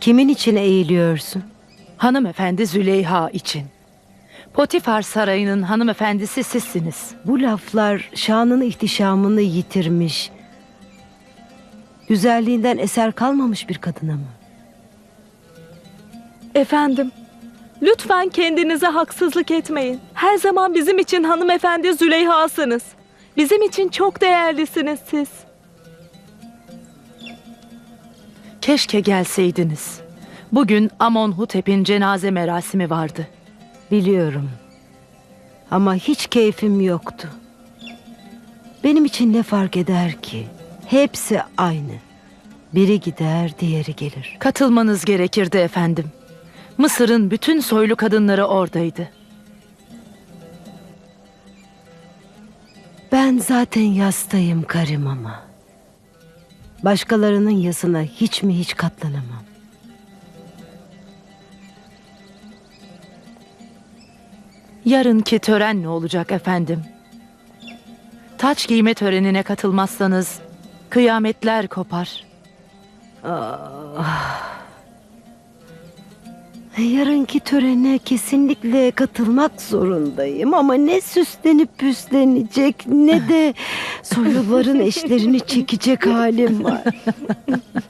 Kimin için eğiliyorsun? Hanımefendi Züleyha için. Potifar Sarayı'nın hanımefendisi sizsiniz. Bu laflar şanını ihtişamını yitirmiş. Güzelliğinden eser kalmamış bir kadına mı? Efendim, lütfen kendinize haksızlık etmeyin. Her zaman bizim için hanımefendi Züleyha'sınız. Bizim için çok değerlisiniz siz. Keşke gelseydiniz. Bugün Amonhotep'in cenaze merasimi vardı. Biliyorum. Ama hiç keyfim yoktu. Benim için ne fark eder ki? Hepsi aynı. Biri gider, diğeri gelir. Katılmanız gerekirdi efendim. Mısır'ın bütün soylu kadınları oradaydı. Ben zaten yastayım karım ama. Başkalarının yasına hiç mi hiç katlanamam. Yarınki tören ne olacak efendim? Taç giyme törenine katılmazsanız kıyametler kopar. Yarınki törene kesinlikle katılmak zorundayım ama ne süslenip püslenecek ne de soyluların eşlerini çekecek halim var.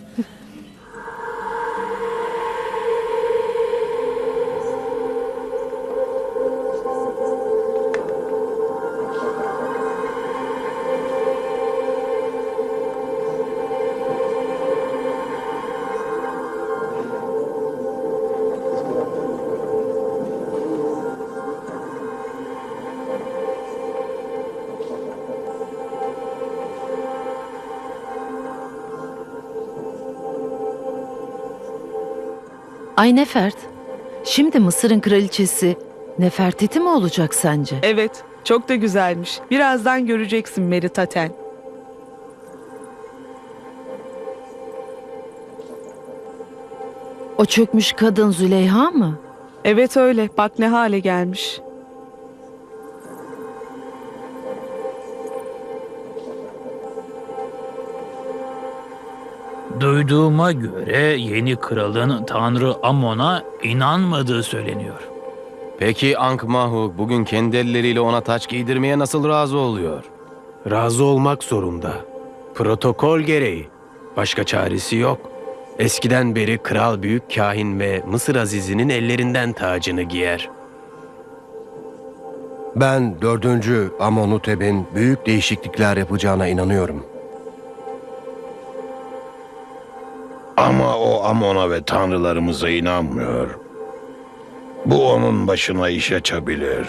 Ay Nefert, şimdi Mısır'ın kraliçesi Nefertiti mi olacak sence? Evet, çok da güzelmiş. Birazdan göreceksin Meritaten. O çökmüş kadın Züleyha mı? Evet öyle, bak ne hale gelmiş. Duyduğuma göre yeni kralın Tanrı Amon'a inanmadığı söyleniyor. Peki Ankh-Mahu bugün kendi elleriyle ona taç giydirmeye nasıl razı oluyor? Razı olmak zorunda. Protokol gereği. Başka çaresi yok. Eskiden beri kral büyük kahin ve Mısır azizinin ellerinden tacını giyer. Ben 4. Amonuteb'in büyük değişiklikler yapacağına inanıyorum. Ama o Amon'a ve tanrılarımıza inanmıyor. Bu onun başına iş açabilir.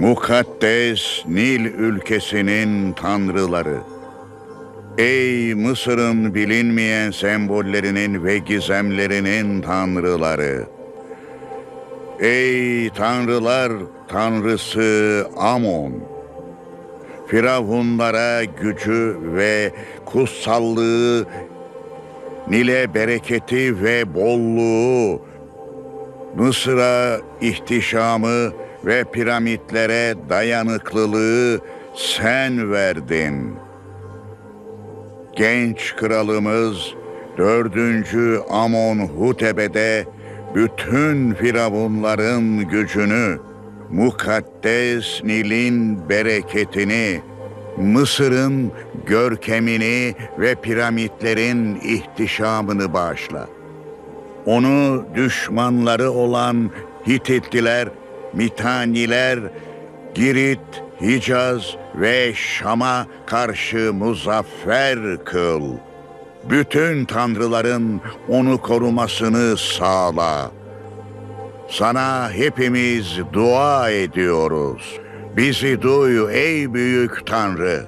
Mukaddes Nil ülkesinin tanrıları. Ey Mısır'ın bilinmeyen sembollerinin ve gizemlerinin tanrıları. Ey tanrılar, tanrısı Amon. Firavunlara gücü ve kutsallığı, Nil'e bereketi ve bolluğu, Mısır'a ihtişamı ve piramitlere dayanıklılığı sen verdin. Genç kralımız dördüncü Amon Hutebe'de bütün firavunların gücünü, mukaddes Nil'in bereketini, Mısır'ın görkemini ve piramitlerin ihtişamını bağışla. Onu düşmanları olan Hititliler, Mitaniler, Girit, Hicaz ve Şam'a karşı muzaffer kıl. Bütün tanrıların onu korumasını sağla. Sana hepimiz dua ediyoruz. Bizi duy ey büyük Tanrı.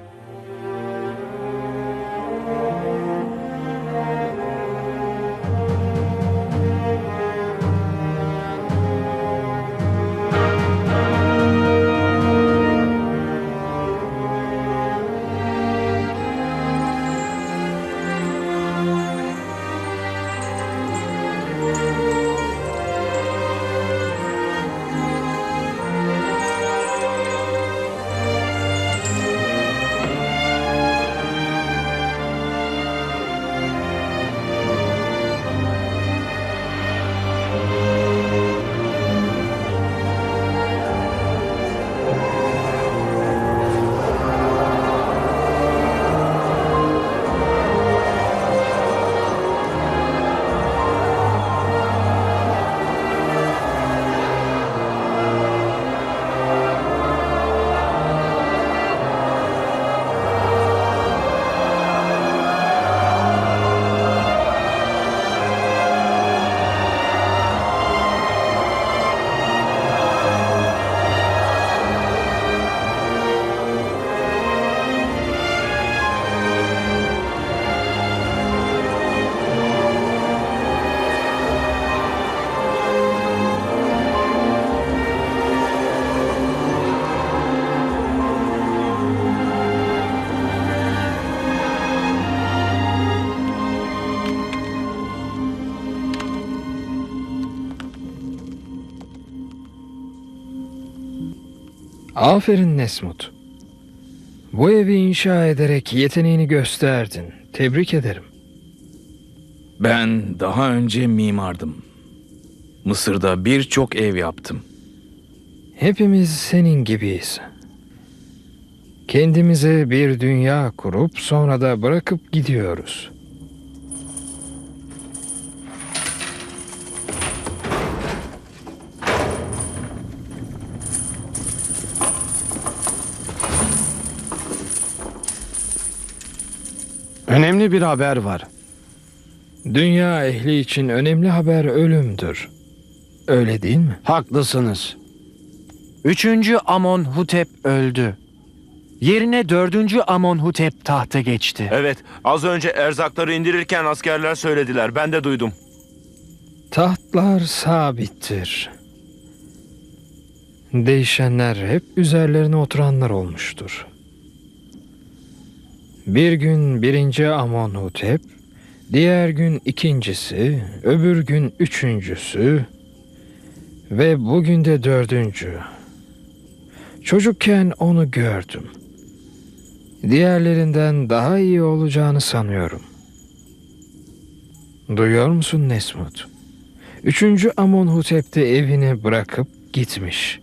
Aferin Nesmut. Bu evi inşa ederek yeteneğini gösterdin. Tebrik ederim. Ben daha önce mimardım. Mısır'da birçok ev yaptım. Hepimiz senin gibiyiz. Kendimize bir dünya kurup sonra da bırakıp gidiyoruz. Önemli bir haber var. Dünya ehli için önemli haber ölümdür. Öyle değil mi? Haklısınız. Üçüncü Amonhotep öldü. Yerine dördüncü Amonhotep tahta geçti. Evet, az önce erzakları indirirken askerler söylediler. Ben de duydum. Tahtlar sabittir. Değişenler hep üzerlerine oturanlar olmuştur. Bir gün birinci Amonhotep, diğer gün ikincisi, öbür gün üçüncüsü ve bugün de dördüncü. Çocukken onu gördüm. Diğerlerinden daha iyi olacağını sanıyorum. Duyuyor musun Nesmut? Üçüncü Amonhotep de evini bırakıp gitmiş.